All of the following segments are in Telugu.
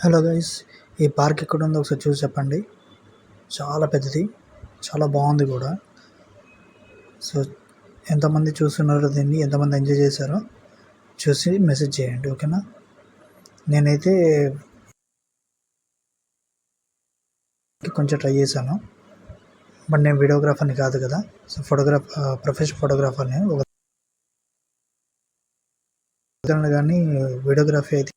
హలో గైస్ ఈ పార్క్ ఎక్కడ ఉందో ఒకసారి చూసి చెప్పండి. చాలా పెద్దది చాలా బాగుంది కూడా. సో ఎంతమంది చూస్తున్నారో దీన్ని ఎంతమంది ఎంజాయ్ చేశారో చూసి మెసేజ్ చేయండి ఓకేనా? నేనైతే కొంచెం ట్రై చేశాను. బట్ నేను వీడియోగ్రాఫర్ని కాదు కదా. సో ఫోటోగ్రాఫ్ ప్రొఫెషనల్ ఫోటోగ్రాఫర్ని. ఒక కానీ వీడియోగ్రఫీ అయితే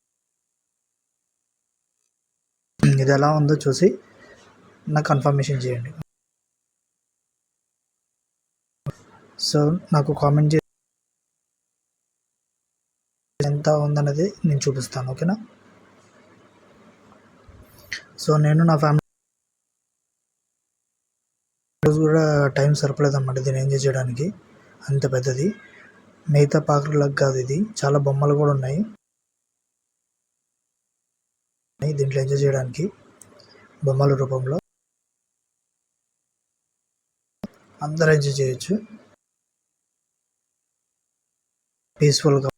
ఇది ఎలా ఉందో చూసి నాకు కన్ఫర్మేషన్ చేయండి. సో నాకు కామెంట్ చేసి ఎంత ఉందన్నది నేను చూపిస్తాను ఓకేనా? సో నేను నా ఫ్యామిలీ రోజు కూడా టైం సరిపలేదన్నమాట దీన్ని ఎంజాయ్ చేయడానికి అంత పెద్దది. మిగతా పార్కులకు కాదు ఇది. చాలా బొమ్మలు కూడా ఉన్నాయి. దీంట్లో ఎంజాయ్ చేయడానికి బొమ్మల రూపంలో అందరూ ఎంజాయ్ చేయొచ్చు. పీస్ఫుల్గా